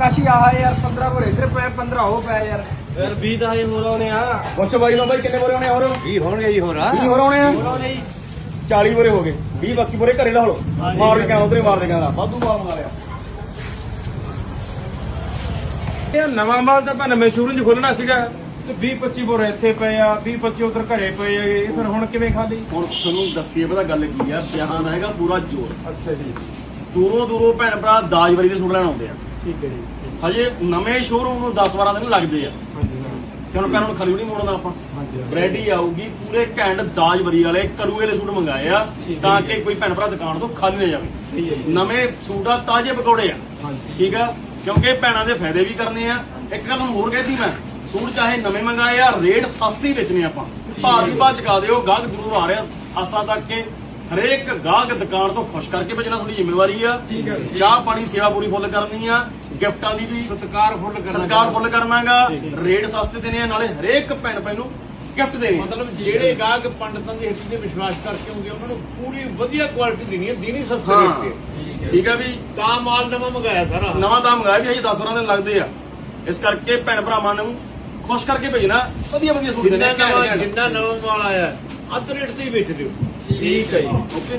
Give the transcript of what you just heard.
ਕਾਸ਼ੀ ਆਹ ਯਾਰ 15 ਬੋਰੇ ਇਧਰ ਪਏ 15 ਹੋ ਪਏ ਯਾਰ। ਯਾਰ 20 ਤਾਂ ਹਜੇ ਹੋਰ ਆਉਣੇ ਆ। ਪੁੱਛ ਬਾਈ ਨੂੰ ਬਾਈ ਕਿੰਨੇ ਬੋਰੇ ਹੋਣੇ ਹੋਰ? 20 ਹੋਣਗੇ ਜੀ ਹੋਰ ਆ 20 ਹੋਰ ਆਉਣੇ ਆ? ਹੋਰ ਆਉਣੇ ਜੀ। 40 ਬੋਰੇ ਹੋ ਗਏ। 20 ਬਾਕੀ ਬੋਰੇ ਘਰੇ ਲਾ ਲਓ। ਮਾਰ ਕੇ ਉਧਰੇ ਮਾਰ ਦੇ ਕਹਿੰਦਾ ਵਾਧੂ ਮਾਲ ਮੰਗਾ ਲਿਆ ਇਹ ਨਵਾਂ ਮਾਲ ਤਾਂ ਨਵੇਂ ਸ਼ੋਰੂਮ 'ਚ ਖੋਲਣਾ ਸੀਗਾ। ਤੇ 20 25 ਬੋਰੇ ਇੱਥੇ ਪਏ ਆ 20 25 ਉਧਰ ਘਰੇ ਪਏ ਆ। ਇਹ ਫਿਰ ਹੁਣ ਕਿਵੇਂ ਖਾਲੀ? ਹੁਣ ਤੁਹਾਨੂੰ ਦੱਸੀਏ ਪਤਾ ਗੱਲ ਕੀ ਆ। ਬਿਆਨ ਹੈਗਾ ਪੂਰਾ ਜ਼ੋਰ। ਅੱਛਾ ਜੀ। ਦੂਰੋਂ ਦੂਰੋਂ ਭੈਣ ਭਰਾ ਦਾਜ ਵਾਰੀ ਦੇ ਸੂਟ ਲੈਣ ਆਉਂਦੇ ਆ। ਠੀਕ ਹੈ ਜੀ ਹਜੇ ਨਵੇਂ ਸ਼ੋਰੂਮ ਨੂੰ 10 12 ਦਿਨ ਲੱਗਦੇ ਆ। ਹਾਂਜੀ ਹਾਂ। ਕਿਉਂ ਪੈਣ ਨੂੰ ਖਲੀ ਨਹੀਂ ਮੋੜਨਾ ਆਪਾਂ। ਹਾਂਜੀ ਵੈਰਾਈਟੀ ਆਊਗੀ ਪੂਰੇ ਘੈਂਟ ਦਾਜ ਵਰੀ ਵਾਲੇ ਕਰੂਏ ਦੇ ਸੂਟ ਮੰਗਾਏ ਆ ਤਾਂ। ਕਿ ਕੋਈ ਭੈਣ ਭਰਾ ਦੁਕਾਨ ਤੋਂ ਖਾਲੀ ਨਾ ਜਾਵੇ। ਨਵੇਂ ਸੂਟ ਆ ਤਾਜ਼ੇ ਪਕੌੜੇ ਆ। ਠੀਕ ਆ? ਕਿਉਂਕਿ ਭੈਣਾਂ ਦੇ ਫਾਇਦੇ ਵੀ ਕਰਨੇ ਆ। ਇੱਕ ਗੱਲ ਹੋਰ ਕਹਿਤੀ ਮੈਂ ਸੂਟ ਚਾਹੇ ਨਵੇਂ ਮੰਗਾਏ ਆ ਰੇਟ ਸਸਤੀ ਵੇਚਣੇ ਆਪਾਂ। ਭਾਅ ਦੀ ਭਾਅ ਚਕਾ ਦਿਓ ਗਾਹਕ ਜ਼ਰੂਰ ਆ ਰਿਹਾ ਆਸਾਂ ਤੱਕ ਕਿ ਹਰੇਕ ਗਾਹਕ ਦੁਕਾਨ ਤੋਂ ਖੁਸ਼ ਕਰਕੇ ਭੇਜਣਾ ਤੁਹਾਡੀ ਜ਼ਿੰਮੇਵਾਰੀ ਆ। ਚਾਹ ਪਾਣੀ ਸੇਵਾ ਪੂਰੀ ਫੁੱਲ ਕਰਨੀ ਆ ਗਿਫਟਾਂ ਦੀ ਵੀ ਸਤਕਾਰ ਫੁੱਲ ਕਰਨਾ ਸਰਕਾਰ ਫੁੱਲ ਕਰਨਾਗਾ ਰੇਟ ਸਸਤੇ ਦੇਣੇ ਆ ਨਾਲੇ ਹਰੇਕ ਭੈਣ ਭਾਈ ਨੂੰ ਗਿਫਟ ਦੇਣੇ। ਮਤਲਬ ਜਿਹੜੇ ਗਾਹਕ ਪੰਡਤਾਂ ਦੀ ਹੱਟੀ ਤੇ ਵਿਸ਼ਵਾਸ ਕਰਕੇ ਆਉਂਦੇ ਉਹਨਾਂ ਨੂੰ ਪੂਰੀ ਵਧੀਆ ਕੁਆਲਿਟੀ ਦੇਣੀ ਹੈ ਦੀਨੀ ਸਸਤੇ ਰੇਟ ਤੇ। ਠੀਕ ਆ ਵੀ ਤਾਂ ਮਾਲ ਨਵਾਂ ਮੰਗਾਇਆ ਸਾਰਾ। ਨਵਾਂ ਤਾਂ ਮੰਗਾਇਆ ਵੀ ਹਜੇ 10 12 ਦਿਨ ਲੱਗਦੇ ਆ। ਇਸ ਕਰਕੇ ਭੈਣ ਭਰਾਵਾਂ ਨੂੰ ਖੁਸ਼ ਕਰਕੇ ਭੇਜਣਾ ਵਧੀਆ ਵਧੀਆ ਸੂਟ ਦੇਣੇ। ਜਿੰਨਾ ਨਵਾਂ ਮਾਲ ਆਇਆ ਅੱਧ ਰੇਟ ਤੇ ਹੀ ਵੇਚ ਦਿਓ। ਠੀਕ ਹੈ ਜੀ। ਓਕੇ।